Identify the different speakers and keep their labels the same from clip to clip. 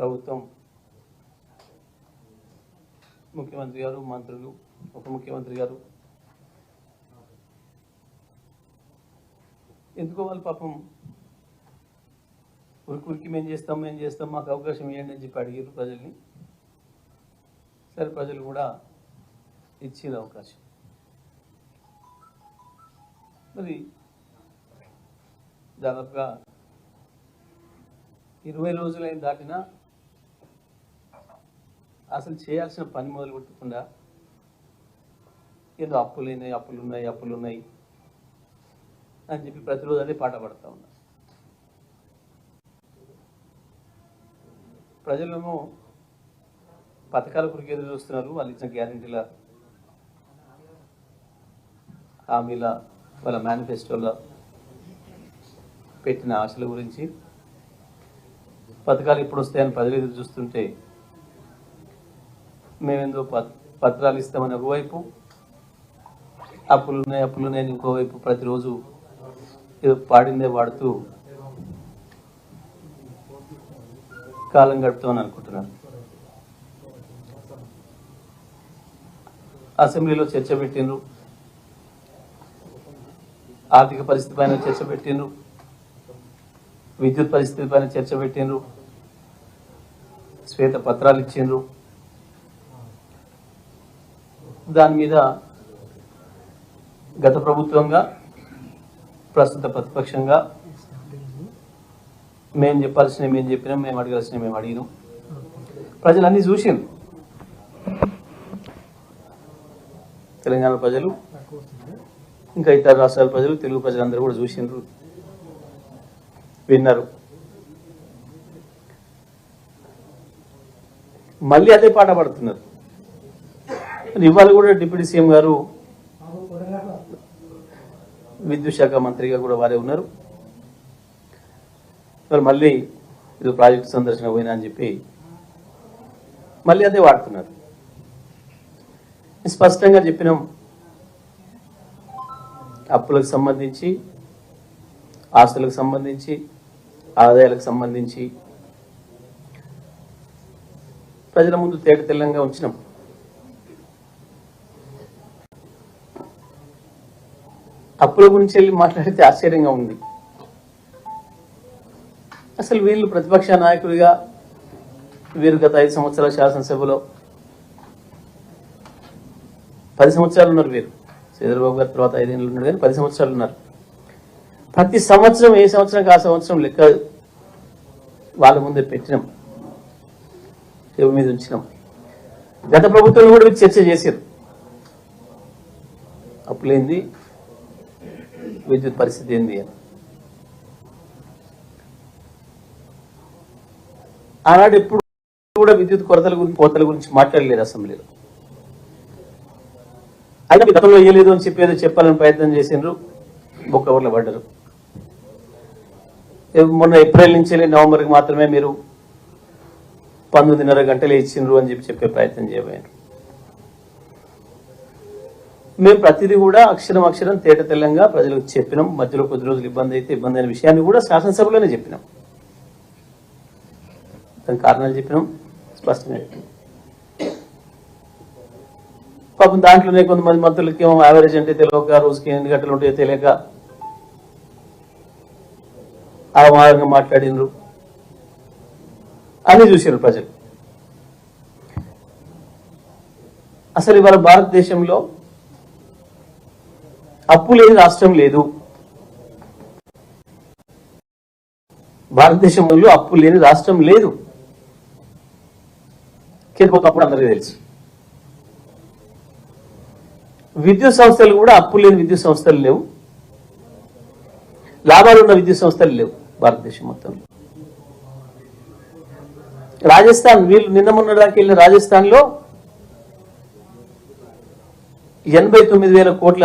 Speaker 1: ప్రభుత్వం. ముఖ్యమంత్రి గారు మంత్రులు ఉప ముఖ్యమంత్రి గారు. ఎందుకో వాళ్ళు పాపం ఉరికి మేము చేస్తాం మేము చేస్తాం మాకు అవకాశం ఇవ్వండి అని చెప్పి అడిగారు ప్రజల్ని. సరే ప్రజలు కూడా ఇచ్చేది అవకాశం. మరి దాదాపుగా ఇరవై రోజులైన దాటినా అసలు చేయాల్సిన పని మొదలు పెట్టకుండా ఏదో అప్పులు అప్పులు ఉన్నాయి అప్పులు ఉన్నాయి అని చెప్పి ప్రతిరోజు అదే పాట పడతా ఉన్నా. ప్రజలేమో పథకాల కొరకు ఎదురు చూస్తున్నారు వాళ్ళు ఇచ్చిన గ్యారంటీల హామీల వాళ్ళ మేనిఫెస్టోలో పెట్టిన ఆశల గురించి పథకాలు ఎప్పుడు వస్తాయని ప్రజలు ఎదురు చూస్తుంటే మేమేందో ప- పత్రాలు ఇస్తామని ఒకవైపు అప్పులున్నాయి అప్పులున్నాయని ఇంకోవైపు ప్రతిరోజు ఏదో పాడిందే వాడుతూ కాలం గడుపుతామని అనుకుంటున్నాను. అసెంబ్లీలో చర్చ పెట్టిండ్రు. ఆర్థిక పరిస్థితి పైన చర్చ పెట్టిండ్రు. విద్యుత్ పరిస్థితి పైన చర్చ పెట్టిండ్రు. శ్వేత పత్రాలు ఇచ్చిండ్రు. దాని మీద గత ప్రభుత్వంగా ప్రస్తుత ప్రతిపక్షంగా మేము చెప్పాల్సిన మేము చెప్పినాం మేము అడగాల్సిన మేము అడిగినాం. ప్రజలు అన్నీ తెలంగాణ ప్రజలు ఇంకా ఇతర రాష్ట్రాల ప్రజలు తెలుగు ప్రజలందరూ కూడా చూసిండ్రు. విన్నారు. మళ్ళీ అదే పాట పాడుతున్నారు. ఇవాళ కూడా డిప్యూటీ సీఎం గారు. విద్యుత్ శాఖ మంత్రిగా కూడా వారే ఉన్నారు. ఇవాళ మళ్ళీ ఇది ప్రాజెక్ట్ సందర్శన పోయినా అని చెప్పి మళ్ళీ అదే వాడుతున్నారు. స్పష్టంగా చెప్పినాం. అప్పులకు సంబంధించి ఆస్తులకు సంబంధించి ఆదాయాలకు సంబంధించి ప్రజల ముందు తేట తెల్లంగా ఉంచినాం. అప్పుల గురించి వెళ్ళి మాట్లాడితే ఆశ్చర్యంగా ఉంది. అసలు వీళ్ళు ప్రతిపక్ష నాయకుడిగా వీరు గత ఐదు సంవత్సరాల శాసనసభలో పది సంవత్సరాలు ఉన్నారు వీరు. చంద్రబాబు గారి తర్వాత ఐదేళ్ళు ఉన్నారు కానీ పది సంవత్సరాలు ఉన్నారు. ప్రతి సంవత్సరం ఏ సంవత్సరం ఆ సంవత్సరం లెక్క వాళ్ళ ముందే పెట్టినాం. టేబుల్ మీద ఉంచినాం. గత ప్రభుత్వంలో కూడా చర్చ చేశారు. అప్పులేంది? విద్యుత్ పరిస్థితి ఏంది అని. ఆనాడు ఎప్పుడు కూడా విద్యుత్ కొరతల గురించి కోతల గురించి మాట్లాడలేదు అసెంబ్లీలో. అయినా గతంలో ఇయ్యలేదు అని చెప్పేదో చెప్పాలని ప్రయత్నం చేసిండ్రు బొక్క పడ్డరు. మొన్న ఏప్రిల్ నుంచి నవంబర్కి మాత్రమే మీరు పంతొమ్మిదిన్నర గంటలు ఇచ్చిండ్రు అని చెప్పి చెప్పే ప్రయత్నం చేయబోయారు మేము ప్రతిదీ కూడా అక్షరం అక్షరం తేట తెల్లంగా ప్రజలకు చెప్పినాం. మధ్యలో కొద్ది రోజులు ఇబ్బంది అయితే ఇబ్బంది అయిన విషయాన్ని కూడా శాసనసభలోనే చెప్పినాం. దాని కారణాలు చెప్పినాం. స్పష్టంగా చెప్పినాం. పాపం దాంట్లోనే కొంతమంది మంత్రులకి ఏమో యావరేజ్ అంటే తెలియక రోజుకి ఎన్ని గంటలు ఉంటాయో తెలియక అవమానంగా మాట్లాడినరు. అన్ని చూసారు ప్రజలు. అసలు ఇవాళ భారతదేశంలో అప్పు లేని రాష్ట్రం లేదు. భారతదేశంలో అప్పు లేని రాష్ట్రం లేదు. ఒకప్పుడు అందరికీ తెలుసు. విద్యుత్ సంస్థలు కూడా అప్పు లేని విద్యుత్ సంస్థలు లేవు. లాభాలు ఉన్న విద్యుత్ సంస్థలు లేవు భారతదేశం మొత్తంలో. రాజస్థాన్ వీళ్ళు నిన్న మొన్న దాకా వెళ్ళిన రాజస్థాన్లో ఎనభై తొమ్మిది వేల కోట్ల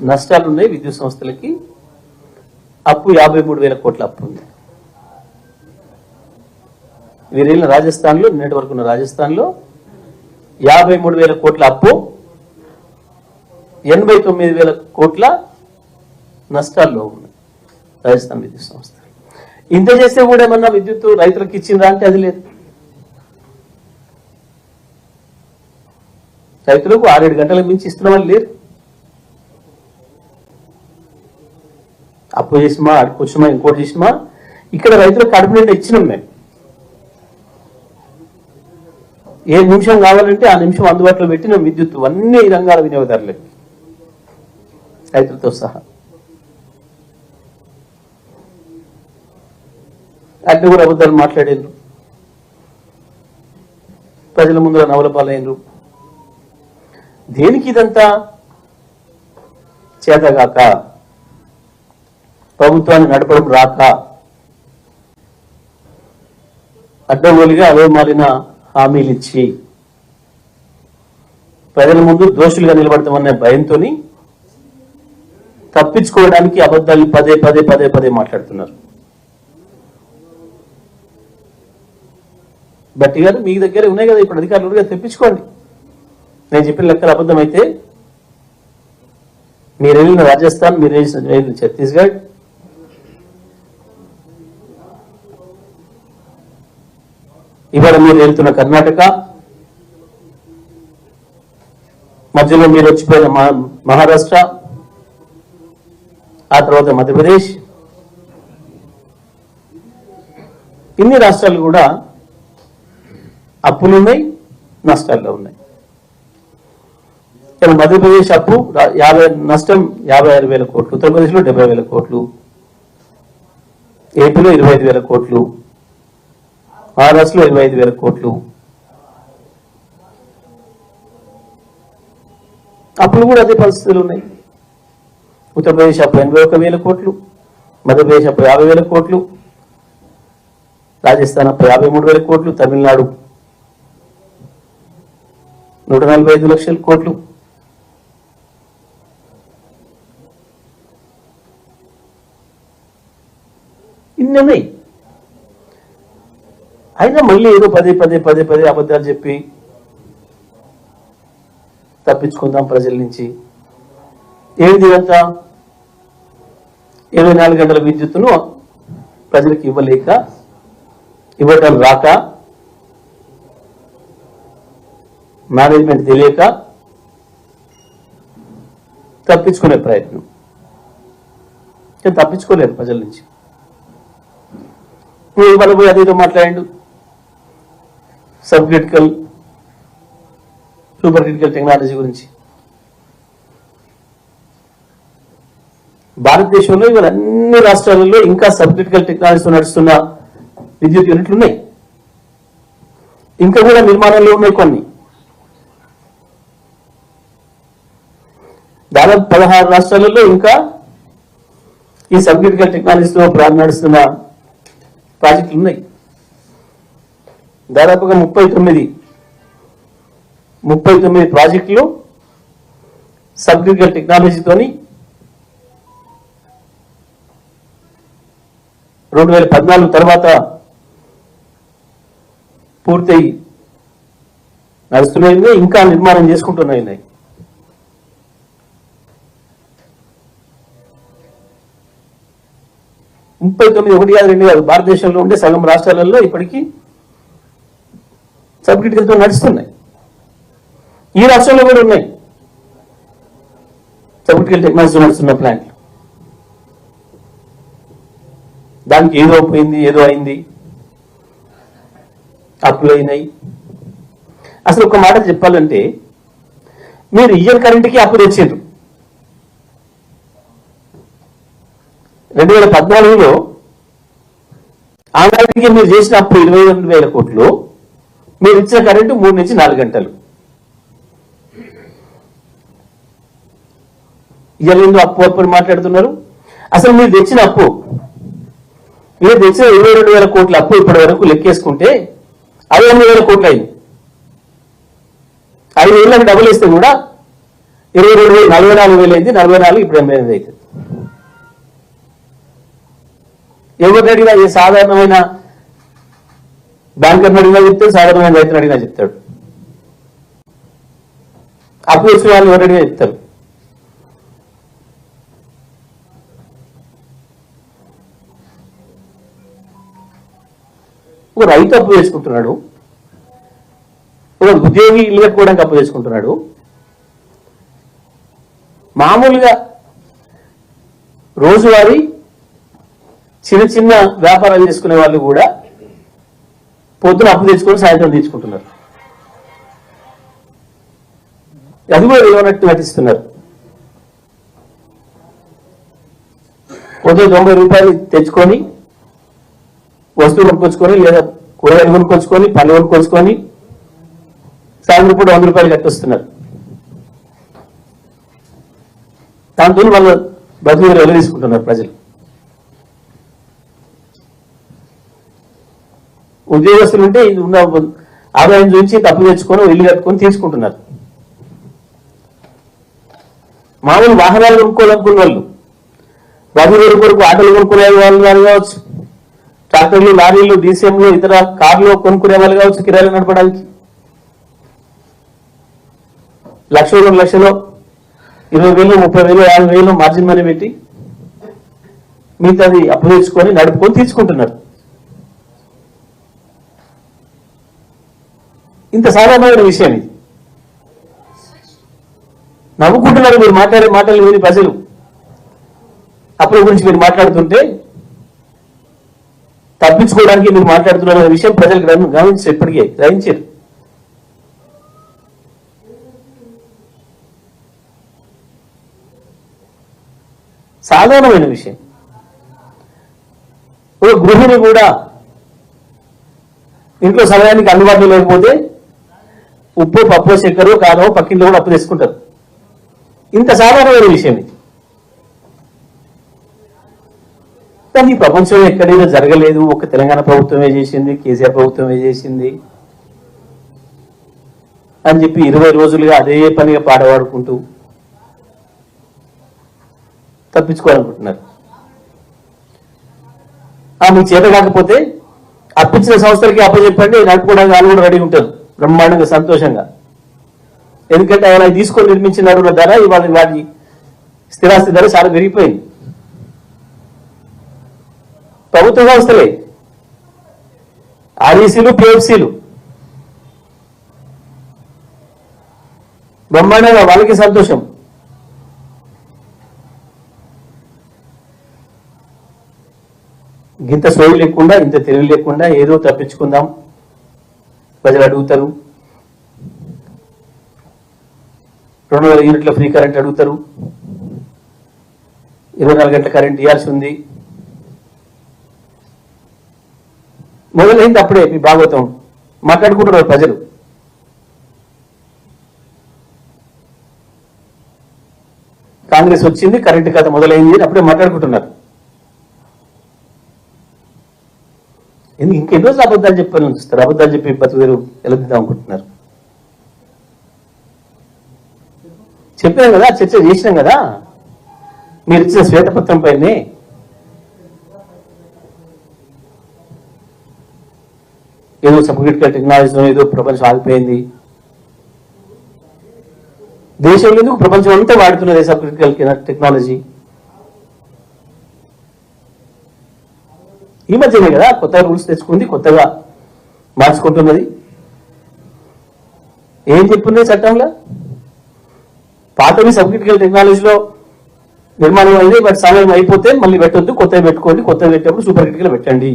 Speaker 1: నష్టాలు ఉన్నాయి విద్యుత్ సంస్థలకి. అప్పు యాభై మూడు వేల కోట్ల అప్పు ఉంది. వీరేళ్ళ రాజస్థాన్లో నిన్నటి వరకు ఉన్న రాజస్థాన్లో యాభై మూడు వేల కోట్ల అప్పు ఎనభై తొమ్మిది వేల కోట్ల నష్టాల్లో ఉంది రాజస్థాన్ విద్యుత్ సంస్థ. ఇంత చేస్తే కూడా ఏమన్నా విద్యుత్ రైతులకు ఇచ్చిందా అంటే అది లేదు. రైతులకు ఆరేడు గంటలకు మించి ఇస్తున్న వాళ్ళు లేరు. అప్పు చేసిమా కొంచెమా ఇంకోటి చేసిమా? ఇక్కడ రైతులకు కడుపు నిండా ఇచ్చినాం మేము. ఏ నిమిషం కావాలంటే ఆ నిమిషం అందుబాటులో పెట్టిన విద్యుత్ అన్ని రంగాల వినియోగదారులకి. రైతులతో సహా. అన్ని కూడా అబద్ధాలు మాట్లాడేందుకు ప్రజల ముందర నవల పాలైనరు దేనికి ఇదంతా చేతగాక? ప్రభుత్వాన్ని నడపడం రాక అడ్డగోలుగా అవే మారిన హామీలు ఇచ్చి ప్రజల ముందు దోషులుగా నిలబడతామనే భయంతో తప్పించుకోవడానికి అబద్ధాలు పదే పదే పదే పదే మాట్లాడుతున్నారు. బట్టి గారు మీ దగ్గర ఉన్నాయి కదా ఇప్పుడు అధికారులు తెప్పించుకోండి. నేను చెప్పిన లెక్కలు అబద్ధమైతే మీరు వెళ్ళిన రాజస్థాన్ మీరు వెళ్ళిన ఛత్తీస్గఢ్ ఇవాళ మీరు వెళ్తున్న కర్ణాటక మధ్యలో మీరు వచ్చిపోయిన మహారాష్ట్ర ఆ తర్వాత మధ్యప్రదేశ్. ఇన్ని రాష్ట్రాలు కూడా అప్పులు ఉన్నాయి నష్టాల్లో ఉన్నాయి. కానీ మధ్యప్రదేశ్ అప్పు యాభై నష్టం యాభై ఆరు వేల కోట్లు ఉత్తరప్రదేశ్లో డెబ్బై వేల కోట్లు ఏపీలో ఇరవై ఐదు వేల కోట్లు ఆర్ఎస్లో ఇరవై ఐదు వేల కోట్లు. అప్పులు కూడా అదే పరిస్థితులు ఉన్నాయి. ఉత్తరప్రదేశ్ అప్పు ఎనభై ఒక వేల కోట్లు మధ్యప్రదేశ్ అప్పు యాభై వేల కోట్లు రాజస్థాన్ అప్పు యాభై మూడు వేల కోట్లు తమిళనాడు నూట నలభై ఐదు లక్షల కోట్లు. ఇన్ని ఉన్నాయి. అయినా మళ్ళీ ఏదో పదే పదే పదే పదే అబద్ధాలు చెప్పి తప్పించుకుందాం ప్రజల నుంచి. ఏంది ఇదంతా? ఇరవై నాలుగు గంటల విద్యుత్తును ప్రజలకు ఇవ్వలేక ఇవ్వటం రాక మేనేజ్మెంట్ తెలియక తప్పించుకునే ప్రయత్నం. కానీ తప్పించుకోలేరు ప్రజల నుంచి. నువ్వు ఇవాళ పోయి అదేదో మాట్లాడిండు. Sub critical super critical technology గురించి. భారతదేశంలో ఇవాళ అన్ని రాష్ట్రాలలో ఇంకా సబ్ క్రిటికల్ టెక్నాలజీతో నడుస్తున్న విద్యుత్ యూనిట్లు ఉన్నాయి ఇంకా కూడా నిర్మాణంలో ఉన్నాయి కొన్ని. దాదాపు పదహారు రాష్ట్రాలలో ఇంకా ఈ సబ్ క్రిటికల్ టెక్నాలజీతో నడుస్తున్న ప్రాజెక్టులు ఉన్నాయి దాదాపుగా ముప్పై తొమ్మిది ముప్పై తొమ్మిది ప్రాజెక్టులు సబ్గ్రికల్ టెక్నాలజీతోని రెండు వేల పద్నాలుగు తర్వాత పూర్తయి నడుస్తున్నాయి. ఇంకా నిర్మాణం చేసుకుంటున్నాయి. ముప్పై తొమ్మిది ఒకటి కాదు రెండు కాదు. భారతదేశంలో ఉండే సగం రాష్ట్రాలలో ఇప్పటికీ సబ్ క్రిటికల్తో నడుస్తున్నాయి. ఈ రాష్ట్రంలో కూడా ఉన్నాయి. సబ్ క్రిటికల్ టెక్నాలజీ నడుస్తున్న ప్లాంట్లు దానికి ఏదో పోయింది ఏదో అయింది. అప్పులైనాయి అయినాయి. అసలు ఒక మాట చెప్పాలంటే మీరు ఇయర్ కరెంట్కి అప్పు తెచ్చారు. రెండు వేల పద్నాలుగులో ఆనాటికి మీరు చేసిన అప్పు ఇరవై రెండు వేల కోట్లు. మీరు ఇచ్చిన కరెంటు మూడు నుంచి నాలుగు గంటలు. ఇయ్యలేదు అప్పు అప్పు మాట్లాడుతున్నారు? అసలు మీరు తెచ్చిన అప్పు మీరు తెచ్చిన ఇరవై రెండు వేల కోట్ల అప్పు ఇప్పటి వరకు లెక్కేసుకుంటే అరవై ఎనిమిది వేల కోట్లు అయింది ఐదు వేలకు డబ్బులు ఇస్తే కూడా ఇరవై రెండు వేలు నలభై నాలుగు వేలు అయింది నలభై నాలుగు ఇప్పుడు ఎనభై ఎనిమిది అవుతుంది ఎవరిని అడిగినా ఏ సాధారణమైన బ్యాంకర్ని అడిగినా చెప్తే సాధారణమైన రైతుని అడిగినా చెప్తాడు. అప్పు వచ్చిన వాళ్ళు ఎవరు అడిగినా చెప్తారు. ఒక రైతు అప్పు చేసుకుంటున్నాడు. ఒక ఉద్యోగి ఇల్లు కట్టుకోవడానికి అప్పు చేసుకుంటున్నాడు. మామూలుగా రోజువారీ చిన్న చిన్న వ్యాపారాలు చేసుకునే వాళ్ళు కూడా పొద్దున అప్పు తీసుకొని సాయంత్రం తీసుకుంటున్నారు. అది కూడా విలువనట్టు నటిస్తున్నారు. పొద్దున తొంభై రూపాయలు తెచ్చుకొని వస్తువులు కొనుక్కొచ్చుకొని లేదా కూరగాయలు కొనుక్కొచ్చుకొని పళ్ళు కొనుక్కొచ్చుకొని సాయంత్రం పూట వంద రూపాయలు కట్టొస్తున్నారు. దాంతో వాళ్ళు బతుకు వెళ్ళ తీసుకుంటున్నారు ప్రజలు. ఉద్యోగస్తులు ఉంటే ఇది ఉన్న ఆదాయం చూసి తప్పు తెచ్చుకొని ఇల్లు కట్టుకొని తీసుకుంటున్నారు. మామూలు వాహనాలు కొనుక్కోవాలనుకున్న వాళ్ళు బతుకు కొరకు ఆటలు కొనుక్కునే వాళ్ళు కావచ్చు ట్రాక్టర్లు లారీలు డీసీఎంలు ఇతర కార్లు కొనుక్కునే వాళ్ళు కావచ్చు కిరాయిలు నడపడానికి. లక్ష రెండు లక్షలు ఇరవై వేలు ముప్పై వేలు యాభై వేలు మార్జిన్ మనీ పెట్టి మిగతాది అప్పు తెచ్చుకొని నడుపుకొని తీసుకుంటున్నారు. ఇంత సాధారణమైన విషయం ఇది. నవ్వుకుంటున్నారు మీరు మాట్లాడే మాటలు విని ప్రజలు. అప్పుల గురించి మీరు మాట్లాడుతుంటే తప్పించుకోవడానికి మీరు మాట్లాడుతున్నారు అనే విషయం ప్రజలు గమనించారు ఇప్పటికే గ్రహించారు. సాధారణమైన విషయం. ఒక గృహిణి కూడా ఇంట్లో సమయానికి అందుబాటులో లేకపోతే ఉప్పు పప్పు చక్కెరు కారం పక్కింట్లో కూడా అప్పు తెచ్చుకుంటారు. ఇంత సాధారణమైన విషయం ఇది. కానీ ప్రపంచం ఎక్కడైనా జరగలేదు. ఒక తెలంగాణ ప్రభుత్వమే చేసింది కేసీఆర్ ప్రభుత్వమే చేసింది అని చెప్పి ఇరవై రోజులుగా అదే పనిగా పాడవాడుకుంటూ తప్పించుకోవాలనుకుంటున్నారు. ఆ మీకు చేత కాకపోతే అప్పించిన సంస్థలకి అప్పచెప్పండి నడుపుకోవడానికి వాళ్ళు కూడా రెడీ ఉంటారు. బ్రహ్మాండంగా సంతోషంగా. ఎందుకంటే ఆయన తీసుకొని నిర్మించిన అడుగుల ధర ఇవాళ వాటి స్థిరాస్తి ధర చాలా పెరిగిపోయింది. ప్రభుత్వ సంస్థలే ఆర్ఈసీలు పిఎఫ్సీలు. బ్రహ్మాండంగా వాళ్ళకి సంతోషం. ఇంత సోయి లేకుండా ఇంత తెలివి లేకుండా ఏదో తప్పించుకుందాం. ప్రజలు అడుగుతారు. రెండు వేల యూనిట్ల ఫ్రీ కరెంట్ అడుగుతారు. ఇరవై నాలుగు గంటల కరెంట్ ఇవ్వాల్సి ఉంది. మొదలైంది అప్పుడే మీ భాగవతం. మాట్లాడుకుంటున్నారు ప్రజలు. కాంగ్రెస్ వచ్చింది కరెంటు కథ మొదలైంది అప్పుడే మాట్లాడుకుంటున్నారు. ఎందుకు ఇంకెన్ని రోజులు అబద్ధాలు చెప్పని ఉంచుతారు అబద్ధాలు చెప్పి బతుకుదేరు ఎలదిద్దాం అనుకుంటున్నారు? చెప్పాం కదా చర్చ చేసినాం కదా. మీరు ఇచ్చిన శ్వేతపత్రం పైనే. ఏదో సబ్క్రిటికల్ టెక్నాలజీలో ఏదో ప్రపంచం ఆగిపోయింది. దేశంలో ఎందుకు ప్రపంచం అంతా వాడుతున్నది సబ్క్రిటికల్ టెక్నాలజీ? ఈ మధ్యనే కదా కొత్త రూల్స్ తెచ్చుకుంది కొత్తగా మార్చుకుంటున్నది. ఏం చెప్పున్నాయి చట్టంలో? పాతవి సబ్క్రిటికల్ టెక్నాలజీలో నిర్మాణం అయింది బట్ సమయం అయిపోతే మళ్ళీ పెట్టొద్దు కొత్తవి పెట్టుకోండి కొత్తవి పెట్టేప్పుడు సూపర్ క్రిటికల్ పెట్టండి.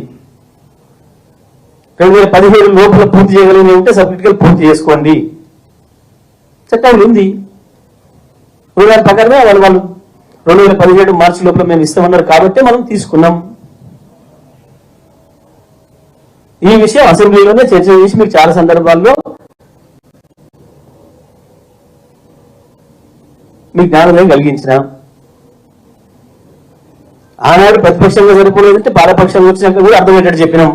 Speaker 1: రెండు వేల పదిహేడు లోపల పూర్తి చేయగలిగిన ఉంటే సబ్క్రిటికల్ పూర్తి చేసుకోండి. చట్టంలో ఉంది. దాని ప్రకారమే వాళ్ళు వాళ్ళు రెండు వేల పదిహేడు మార్చి లోపల మేము ఇస్తామన్నారు కాబట్టి మనం తీసుకున్నాం. ఈ విషయం అసెంబ్లీలోనే చర్చ చేసి మీకు చాలా సందర్భాల్లో మీ జ్ఞానోదయం కలిగించిన. ఆనాడు ప్రతిపక్షంగా సరిపోలేదంటే పాలపక్షం వచ్చినాక కూడా అర్థమయ్యేటట్టు చెప్పినాం.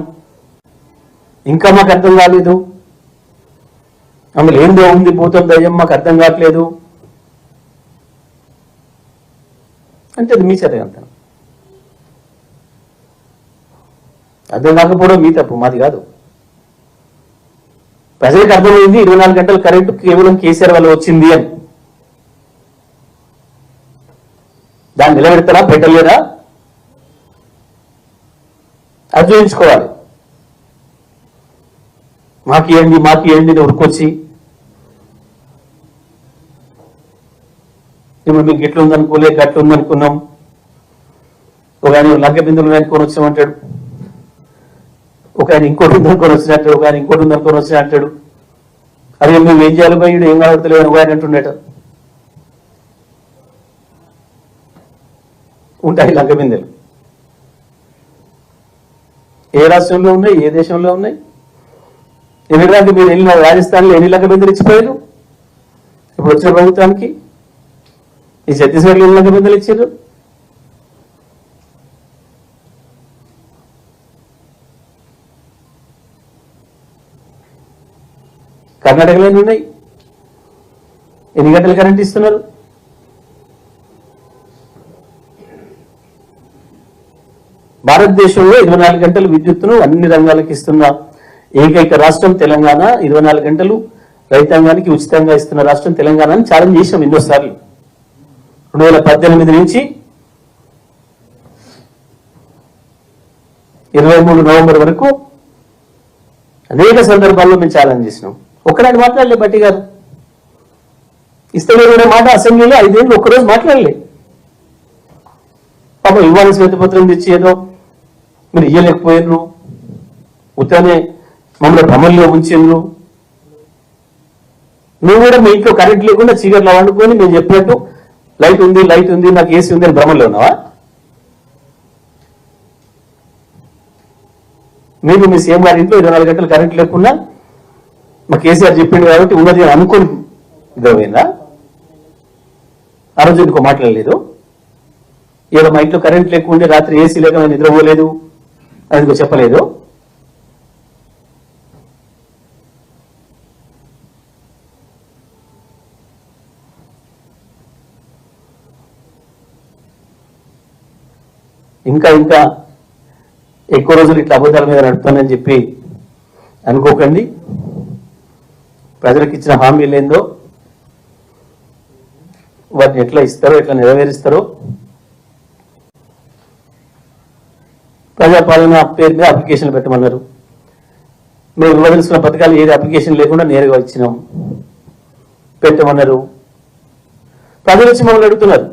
Speaker 1: ఇంకా మాకు అర్థం కాలేదు. అందులో ఏందో ఉంది భూతం దయ్యం మాకు అర్థం కావట్లేదు. అంటే అది మీ చదవంతనం అర్థం కాకపోవడం మీ తప్పు మాది కాదు. ప్రజలకు అర్థమైంది ఇరవై నాలుగు గంటల కరెంటు కేవలం కేసీఆర్ వల్ల వచ్చింది అని. దాన్ని నిలబెడతారా పెట్టలేరా అది చూపించుకోవాలి మాకు ఏంటి మాకు ఏంటి ఉరుకొచ్చి. ఇప్పుడు మీకు ఎట్లా గట్లుందనుకున్నాం. ఉందనుకున్నాం ఒక ఆయన బిందులు అనుకొని వచ్చామంటాడు. ఒక ఆయన ఇంకోటి ఉందనుకొని వచ్చినట్టాడు ఒక ఆయన ఇంకోటి ఉందనుకొని వచ్చినట్టాడు అంటాడు మేము ఏం చేయాలి పోయి ఏం కావడతలేదు అని ఒక ఆయన అంటుండేట. ఉంటాయి లంక బిందెలు. ఏ రాష్ట్రంలో ఉన్నాయి? ఏ దేశంలో ఉన్నాయి? ఎన్నికడానికి మీరు వెళ్ళిన రాజస్థాన్లో ఎన్ని లంక బిందెలు ఇచ్చిపోయారు? ఇప్పుడు వచ్చిన ప్రభుత్వానికి ఈ ఛత్తీస్గఢ్లో ఎన్ని లంక బిందెలు ఇచ్చారు కర్ణాటకలో ఎన్ని ఉన్నాయి? ఎన్ని గంటలు కరెంట్ ఇస్తున్నారు? భారతదేశంలో ఇరవై నాలుగు గంటలు విద్యుత్తును అన్ని రంగాలకు ఇస్తున్న ఏకైక రాష్ట్రం తెలంగాణ. ఇరవై నాలుగు గంటలు రైతాంగానికి ఉచితంగా ఇస్తున్న రాష్ట్రం తెలంగాణ అని ఛాలెంజ్ చేసాం ఎన్నోసార్లు. రెండు వేల పద్దెనిమిది నుంచి ఇరవై మూడు నవంబర్ వరకు అనేక సందర్భాల్లో మేము ఛాలెంజ్ చేసినాం. ఒక్కనాడు మాట్లాడలే బట్టి గారు. కూడా మాట అసెంబ్లీలో ఐదేళ్ళు ఒక్కరోజు మాట్లాడలే. పాపం ఇవ్వాలి శ్వేతపత్రం తెచ్చి ఏదో మీరు ఇయ్యలేకపోయినరు ఉత్తనే మమ్మల్ని భ్రమంలో ఉంచిండ్రు నువ్వు కూడా మీ ఇంట్లో కరెంట్ లేకుండా చీకట్లో వండుకొని మేము చెప్పినట్టు లైట్ ఉంది లైట్ ఉంది నాకు ఏసీ ఉంది అని భ్రమంలో ఉన్నావా? మీరు మీ సీఎం గారి ఇంట్లో ఇరవై నాలుగు గంటలు కరెంట్ లేకుండా మా కేసీఆర్ చెప్పిండు కాబట్టి ఉన్నది అనుకోని నిద్రపోయిందా ఆ రోజు మాట్లాడలేదు? ఏదో మా ఇంట్లో కరెంట్ లేకుండే రాత్రి ఏసీ లేక నేను నిద్రపోలేదు అది చెప్పలేదు? ఇంకా ఇంకా ఎక్కువ రోజులు ఇట్లా అబద్ధాల మీద నడుపుతానని చెప్పి అనుకోకండి. ప్రజలకు ఇచ్చిన హామీలు ఏందో వాటిని ఎట్లా ఇస్తారో ఎట్లా నెరవేరుస్తారో ప్రజాపాలన పేరు మీద అప్లికేషన్ పెట్టమన్నారు. మేము ఇవ్వదలుచుకున్న పథకాలు ఏది అప్లికేషన్ లేకుండా నేరుగా ఇచ్చినాం. పెట్టమన్నారు. ప్రజలు వచ్చి మమ్మల్ని అడుగుతున్నారు.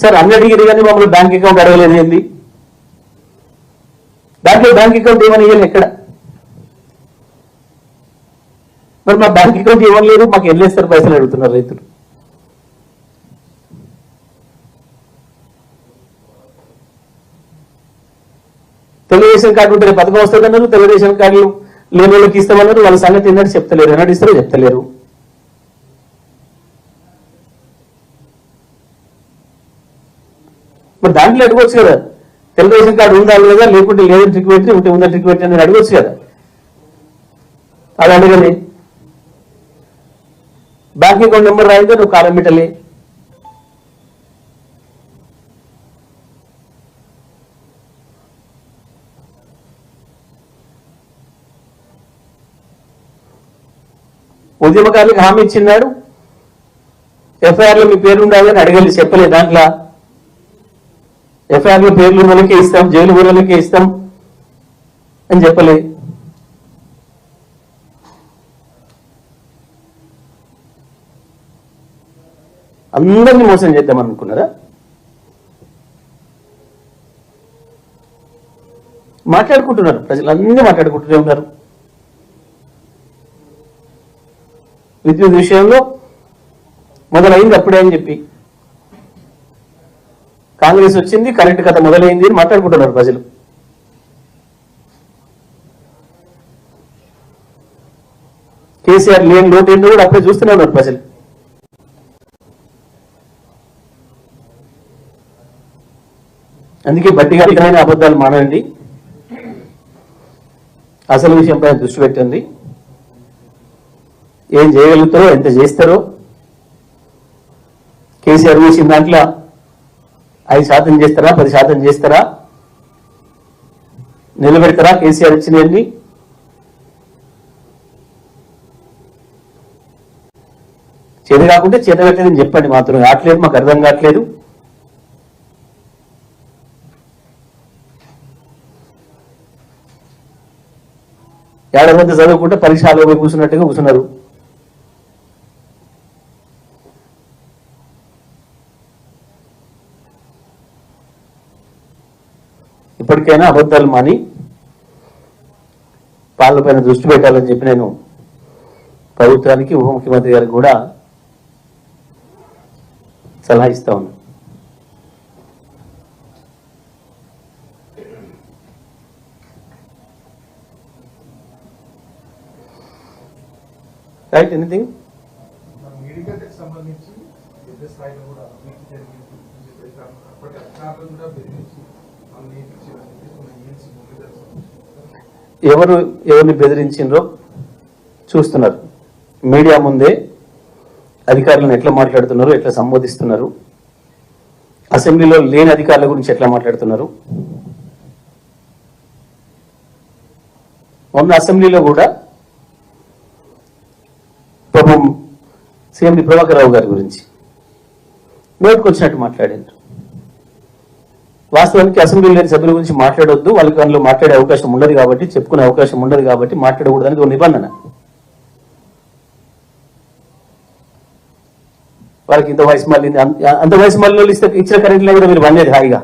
Speaker 1: సార్ అన్ని అడిగిరి కానీ మమ్మల్ని బ్యాంక్ అకౌంట్ అడగలేదు ఏంది? దాంట్లో బ్యాంక్ అకౌంట్ ఏమని ఇవ్వాలి ఎక్కడ? మరి మా బ్యాంక్ అకౌంట్ ఇవ్వలేరు మాకు ఎల్లేస్తారు పైసలు అడుగుతున్నారు రైతులు. తెలుగుదేశం కార్డు ఉంటే పథకం వస్తుందన్నారు తెలుగుదేశం కార్డులు లేని వాళ్ళకి ఇస్తామన్నారు వాళ్ళ సంగతి ఏంటంటే చెప్తలేరు ఎన్నడూ ఇస్తారో చెప్తలేరు. మరి దాంట్లో అడగవచ్చు కదా తెలుగుదేశం కార్డు ఉందా లేదా లేకుంటే లేదని ట్రిక్ పెట్టి ఉంటే ఉందా ట్రిక్ పెట్టి అని అడగవచ్చు కదా. అది అడగలే బ్యాంక్ అకౌంట్ నెంబర్ రాయితే నువ్వు కాలం పెట్టలే. ఉద్యమకారులకు హామీ ఇచ్చిన్నాడు ఎఫ్ఐఆర్లో మీ పేరు ఉండాలని అడగలి చెప్పలేదు దాంట్లో. ఎఫ్ఐఆర్లో పేర్లు ఉన్న వాళ్ళకే ఇస్తాం జైలు ఉన్న వాళ్ళకే ఇస్తాం అని చెప్పలే. అందరినీ మోసం చేద్దామనుకున్నారా? మాట్లాడుకుంటున్నారు ప్రజలు అన్ని మాట్లాడుకుంటూనే ఉన్నారు. విద్యుత్ విషయంలో మొదలైంది అప్పుడే అని చెప్పి. కాంగ్రెస్ వచ్చింది కరెంట్ కథ మొదలైంది అని మాట్లాడుకుంటున్నారు ప్రజలు. కేసీఆర్ లేని లోటు ఏంటో కూడా అప్పుడే చూస్తూనే ఉన్నారు ప్రజలు. అందుకే బట్టిగా అబద్ధాలు మానండి. అసలు విషయంపై దృష్టి పెట్టండి. ఏం చేయగలుగుతారో ఎంత చేస్తారో. కేసీఆర్ చేసిన దాంట్లో ఐదు శాతం చేస్తారా పది శాతం చేస్తారా? నిలబెడతారా కేసీఆర్ ఇచ్చినవన్నీ? చేత కాకుంటే చేత పెట్టదని చెప్పండి మాత్రం. కావట్లేదు మాకు అర్థం కావట్లేదు. ఏడాది చదువుకుంటే పరీక్షలో పోయి కూర్చున్నట్టుగా కూర్చున్నారు. ఇప్పటికైనా అబద్ధాలు మాని పైన దృష్టి పెట్టాలని చెప్పి నేను ప్రభుత్వానికి ఉప ముఖ్యమంత్రి గారికి కూడా సలహా ఇస్తా ఉన్నాను
Speaker 2: మురళీధర్ స్వామి.
Speaker 1: ఎవరు ఎవరిని బెదిరించిండ్రో చూస్తున్నారు. మీడియా ముందే అధికారులను ఎట్లా మాట్లాడుతున్నారు ఎట్లా సంబోధిస్తున్నారు అసెంబ్లీలో లేని అధికారుల గురించి ఎట్లా మాట్లాడుతున్నారు? మొన్న అసెంబ్లీలో కూడా పాపం సీఎం ప్రభాకర్ రావు గారి గురించి. నోటికి వచ్చినట్టు మాట్లాడారు. వాస్తవానికి అసెంబ్లీ లేని సభ్యుల గురించి మాట్లాడొద్దు. వాళ్ళకి అందులో మాట్లాడే అవకాశం ఉండదు కాబట్టి చెప్పుకునే అవకాశం ఉండదు కాబట్టి మాట్లాడకూడదు ఒక నిబంధన. వాళ్ళకి ఇంత వయసు మళ్ళీ అంత వయసు మళ్ళీ ఇస్తే ఇచ్చిన కరెంట్లో కూడా మీరు వండేది హాయిగా.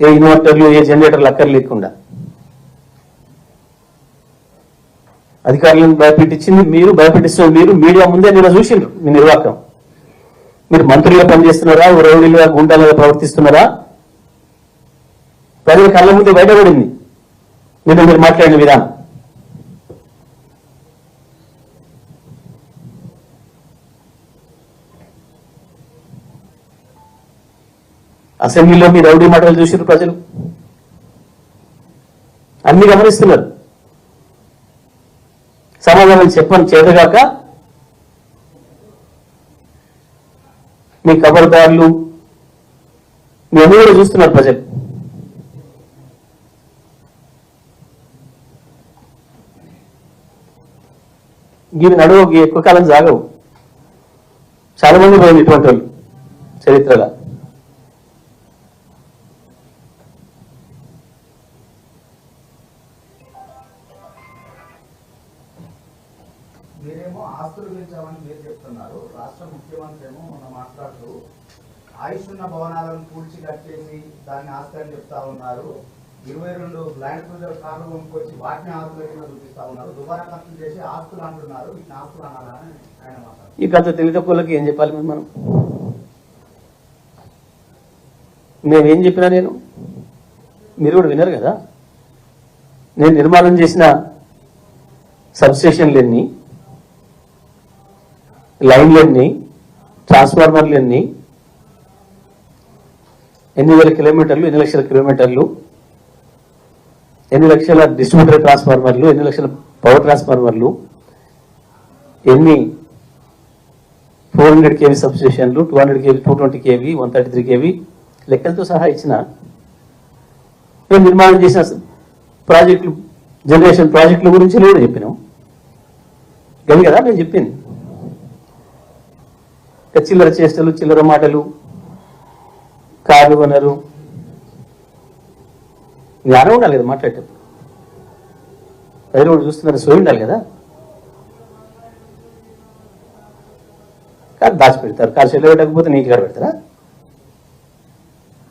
Speaker 1: ఏ ఇన్వర్టర్లు ఏ జనరేటర్లు అక్కర్లేకుండా లేకుండా అధికారులను భయపెట్టించింది మీరు భయపెట్టిస్తున్న మీరు మీడియా ముందే నిన్న చూసిండ్రు మీ నిర్వాహకం. మీరు మంత్రులుగా పనిచేస్తున్నారా? రౌడీలుగా గుండాలుగా ప్రవర్తిస్తున్నారా? ప్రజల కళ్ళ ముందే బయటపడింది. నిన్న మీరు మాట్లాడిన విధానం. అసెంబ్లీలో మీ రౌడీ మాటలు చూసారు ప్రజలు. అన్ని గమనిస్తున్నారు. సమాధానం చెప్పని చేతగాక మీ కబర్దారులు మీ అన్ని కూడా చూస్తున్నారు ప్రజలు. ఇవి నడువు ఎక్కువ కాలం సాగవు. చాలా మంది పోయింది ఇటువంటి వాళ్ళు చరిత్రగా.
Speaker 3: మీరేమో ఆస్తులు పెంచామని మీరు చెప్తున్నారు. రాష్ట్ర ముఖ్యమంత్రి ఏమో మొన్న మాట్లాడుతూ ఆయుష్ ఉన్న భవనాలను పూడ్చి కట్టేసి దాన్ని ఆస్తి అని చెప్తా ఉన్నారు. ఇరవై రెండు ల్యాండ్ క్రూజర్ కార్లు కొనుక్కొచ్చి వాటిని ఆస్తుల కింద చూపిస్తా ఉన్నారు. దుబారా ఖర్చు చేసి ఆస్తులు అంటున్నారు. వీటిని ఆస్తులు అనాలని ఆయన మాట్లాడుతున్నారు.
Speaker 1: ఈ కథ తెలియటప్పులకి ఏం చెప్పాలి మనం? మేమేం చెప్పినా నేను? మీరు కూడా వినరు కదా? నేను నిర్మాణం చేసిన సబ్స్టేషన్లన్నీ ఎన్ని లైన్లు ఎన్ని ట్రాన్స్ఫార్మర్లు ఎన్ని ఎన్ని వేల కిలోమీటర్లు ఎన్ని లక్షల కిలోమీటర్లు ఎన్ని లక్షల డిస్ట్రిబ్యూటర్ ట్రాన్స్ఫార్మర్లు ఎన్ని లక్షల పవర్ ట్రాన్స్ఫార్మర్లు ఎన్ని four hundred KV సబ్స్టేషన్లు two hundred KV two twenty KV one thirty three KV లెక్కలతో సహా ఇచ్చిన మేము నిర్మాణం చేసిన ప్రాజెక్టులు జనరేషన్ ప్రాజెక్టుల గురించి కూడా చెప్పినాం. కానీ కదా నేను చెప్పింది. చిల్లర చేష్టలు చిల్లర మాటలు కాదు అనరు జ్ఞానం ఉండాలి కదా మాట్లాడేటప్పుడు? ప్రజలు కూడా చూస్తున్నారు సోయి ఉండాలి కదా? కాదు దాచిపెడతారు కాదు చెల్లె పెట్టకపోతే నీట్గా పెడతారా?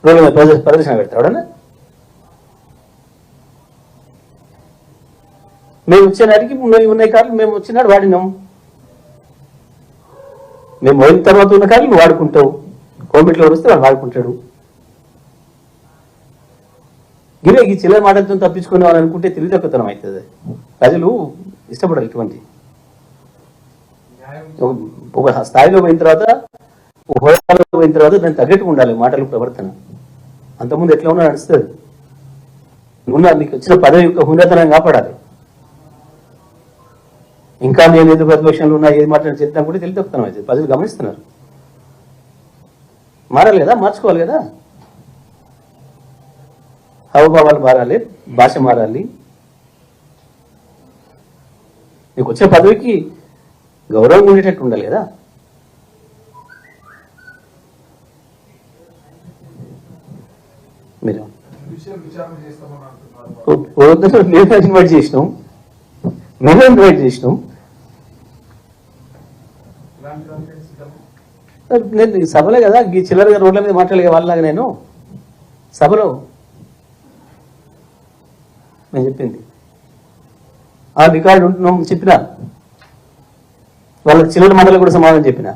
Speaker 1: రోడ్ల మీద ప్రదర్శన ప్రదర్శన పెడతారు మేము వచ్చే నాటికి ఉన్నాయి ఉన్నాయి కార్లు మేము వచ్చినాడు వాడినాం. మేము పోయిన తర్వాత ఉన్న కానీ నువ్వు వాడుకుంటావు. కోమిట్లో వస్తే వాడు వాడుకుంటాడు గిరే ఈ చిల్లర మాటలతో తప్పించుకునేవాళ్ళు అనుకుంటే తెలివి తక్కువతనం అవుతుంది. ప్రజలు ఇష్టపడరు ఇటువంటి. ఒక- స్థాయిలో పోయిన తర్వాత హోదాలో పోయిన తర్వాత దానికి తగ్గట్టుగా ఉండాలి మాటలు ప్రవర్తన. అంతకుముందు ఎట్లా ఉన్నా నడుస్తుంది. నువ్వు నీకు వచ్చిన పదవి యొక్క హుందతనం కాపాడాలి. ఇంకా నేను ఎందుకు ప్రతిపక్షంలో ఉన్నా ఏది మాట్లాడి చెప్తాను కూడా తెలివి తక్కువతనం అవుతుంది ప్రజలు గమనిస్తున్నారు. మారాలి కదా? మార్చుకోవాలి కదా? హావభావాలు మారాలి భాష మారాలి. నీకు వచ్చే పదవికి గౌరవం ఉండేటట్టు ఉండాలి కదా? మీరు మేము ఇన్వైట్ చేసినాం. మేమే ఇన్వైట్ చేసినాం. నేను సభలే కదా ఈ చిల్లరగా రోడ్ల మీద మాట్లాడే వాళ్ళలాగా నేను. సభలో నేను చెప్పింది. ఆ రికార్డు ఉంటున్నాం చెప్పిన. వాళ్ళకి చిల్లర మాటలకు కూడా సమాధానం చెప్పిన.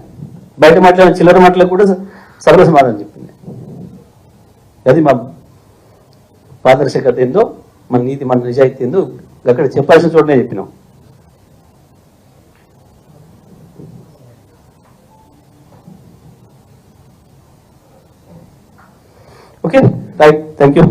Speaker 1: బయట మాట్లాడిన చిల్లర మాటలకు కూడా సభలో సమాధానం చెప్పింది. అది మా పారదర్శకత ఏందో మన నీతి మన నిజాయితీ ఏందో అక్కడ చెప్పాల్సిన చోటనే చెప్పినాం. ఓకే? రైట్. Thank you